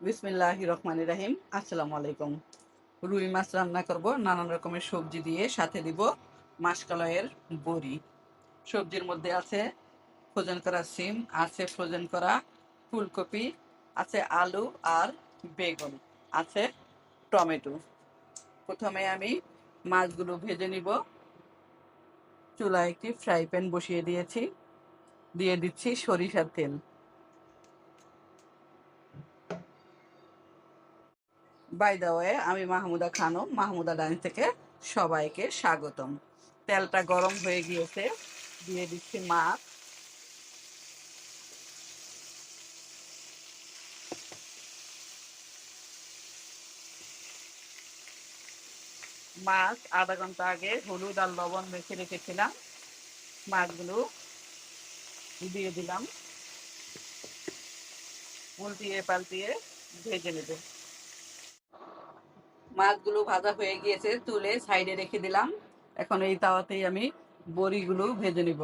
বিসমিল্লাহ রহমান রাহিম। আসসালামু আলাইকুম। রুই মাছ রান্না করব, নানান রকমের সবজি দিয়ে, সাথে দিব মাসকালয়ের বড়ি। সবজির মধ্যে আছে ফ্রোজেন করা সিম, আছে ফ্রোজেন করা ফুলকপি, আছে আলু আর বেগুন, আছে টমেটো। প্রথমে আমি মাছগুলো ভেজে নিব। চুলায় একটি ফ্রাই প্যান বসিয়ে দিয়েছি। দিয়ে দিচ্ছি সরিষার তেল। বাই দা ওয়ে আমি মাহমুদা খানম, মাহমুদা ডাইন থেকে সবাইকে স্বাগতম। তেলটা গরম হয়ে গিয়েছে, দিয়ে দিচ্ছি মাছ। মাছ আধা ঘণ্টা আগে হলুদ আর লবণ মেখে রেখেছিলাম, মাছগুলো দিয়ে দিলাম। উল্টিয়ে পাল্টিয়ে ভেজে নেব। মাছগুলো ভাজা হয়ে গিয়েছে, তুলে সাইডে রেখে দিলাম। এখন এই তাওয়াতেই আমি বড়িগুলো ভেজে নিব।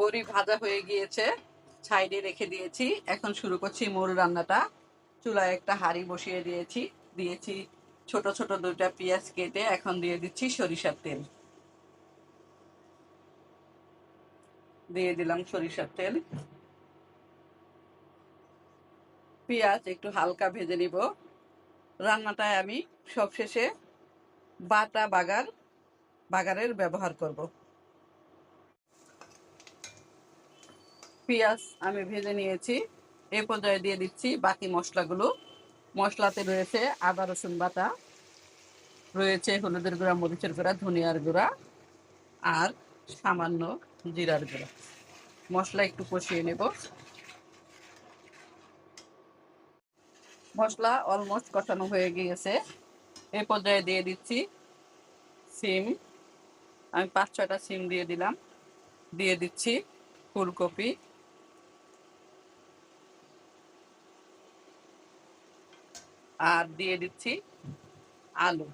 বড়ি ভাজা হয়ে গিয়েছে, সাইডে রেখে দিয়েছি। এখন শুরু করছি মূল রান্নাটা। চুলায় একটা হাঁড়ি বসিয়ে দিয়েছি দিয়েছি ছোট ছোট দুইটা পেঁয়াজ কেটে এখন দিয়ে দিচ্ছি সরিষার তেল। দিয়ে দিলাম সরিষার তেল। পেঁয়াজ একটু হালকা ভেজে নিব। রান্নাটায় আমি সবশেষে বাটা বাগার, বাগারের ব্যবহার করব। পেঁয়াজ আমি ভেজে নিয়েছি। এ পর্যায়ে দিয়ে দিচ্ছি বাকি মশলাগুলো। মশলাতে রয়েছে আদা, রসুন বাটা, রয়েছে হলুদের গুঁড়া, মরিচের গুঁড়া, ধনিয়ার গুঁড়া আর সামান্য জিরার গুঁড়া। মশলা একটু কষিয়ে নেব। মশলা অলমোস্ট কষানো হয়ে গিয়েছে। এ পর্যায়ে দিয়ে দিচ্ছি সিম। আমি পাঁচ ছয়টা সিম দিয়ে দিলাম। দিয়ে দিচ্ছি ফুলকপি। আর দিয়ে দিচ্ছি আলু।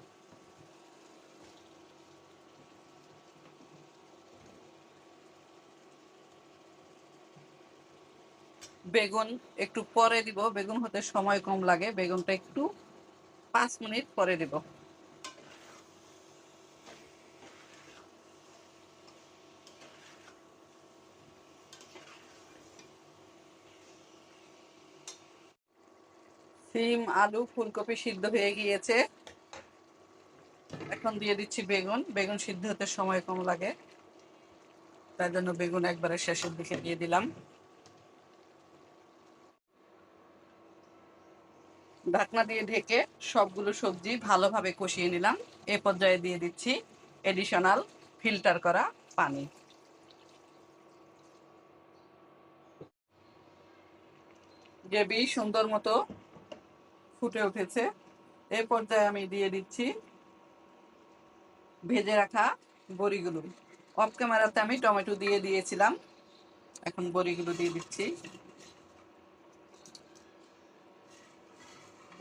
বেগুন একটু পরে দিব, বেগুন হতে সময় কম লাগে, বেগুনটা একটু পাঁচ মিনিট পরে দিব। সিম, আলু, ফুলকপি সিদ্ধ হয়ে গিয়েছে। এখন দিয়ে দিচ্ছি বেগুন। বেগুন সিদ্ধ হতে সময় কম লাগে। তার জন্য বেগুন একবারে শেষের দিকে দিয়ে দিলাম। ঢাকনা দিয়ে ঢেকে সবগুলো সবজি ভালোভাবে কষিয়ে নিলাম। এ পর্যায়ে দিয়ে দিচ্ছি এডিশনাল ফিল্টার করা পানি। গ্রেভি সুন্দর মতো ফুটে উঠেছে। এ পর্যায়ে আমি দিয়ে দিচ্ছি ভেজে রাখা বড়িগুলো। অফ ক্যামেরাতে আমি টমেটো দিয়ে দিয়েছিলাম। এখন বড়িগুলো দিয়ে দিচ্ছি।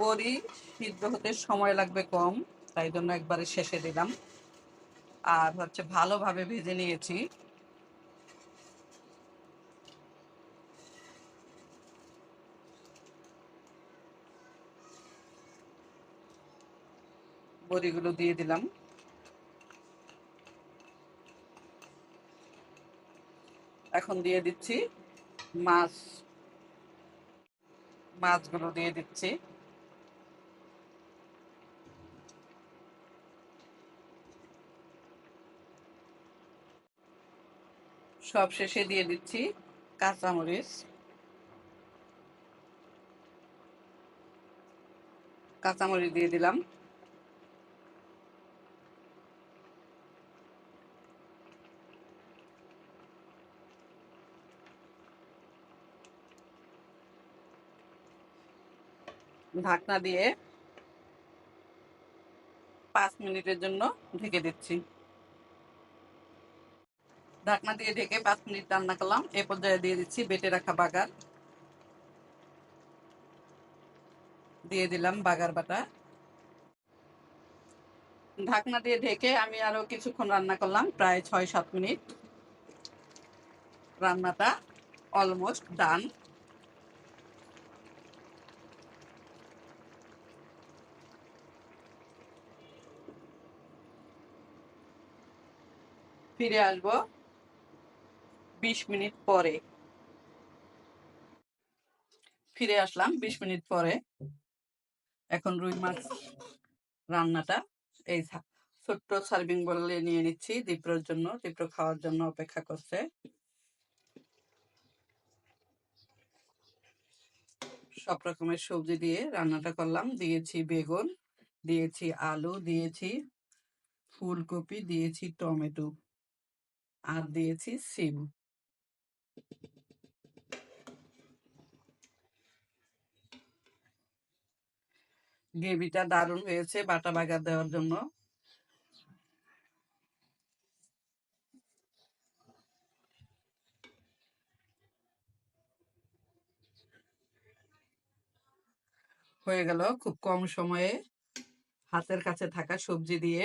বড়ি সিদ্ধ হতে সময় লাগবে কম, তাই জন্য একবারে শেষে দিলাম। আর হচ্ছে ভালোভাবে ভেজে নিয়েছি। বড়িগুলো দিয়ে দিলাম। এখন দিয়ে দিচ্ছি মাছ। মাছগুলো দিয়ে দিচ্ছি। সব শেষে দিয়ে দিচ্ছি কাঁচামরিচ। কাঁচামরিচ দিয়ে দিলাম। ঢাকনা দিয়ে পাঁচ মিনিটের জন্য ঢেকে দিচ্ছি। ঢাকনা দিয়ে ঢেকে পাঁচ মিনিট রান্না করলাম। এ পর্যায়ে দিয়ে দিচ্ছি বেটে রাখা বাগার। দিয়ে দিলাম বাগার বাটা। ঢাকনা দিয়ে ঢেকে আমি আরও কিছুক্ষণ রান্না করলাম, প্রায় ছয় সাত মিনিট। রান্নাটা অলমোস্ট ডান ফিরে আসব বিশ মিনিট পরে। ফিরে আসলাম বিশ মিনিট পরে। এখন রুই মাছ রান্নাটা, এই ছোট্ট সার্ভিং বলে নিয়ে নিচ্ছি দীপ্রর জন্য। দীপ্র খাওয়ার জন্য অপেক্ষা করছে। সব রকমের সবজি দিয়ে রান্নাটা করলাম। দিয়েছি বেগুন, দিয়েছি আলু, দিয়েছি ফুলকপি, দিয়েছি টমেটো। আর দিয়েছি সিম। গ্রেভিটা দারুণ হয়েছে বাটা বাগার দেওয়ার জন্য। হয়ে গেল খুব কম সময়ে হাতের কাছে থাকা সবজি দিয়ে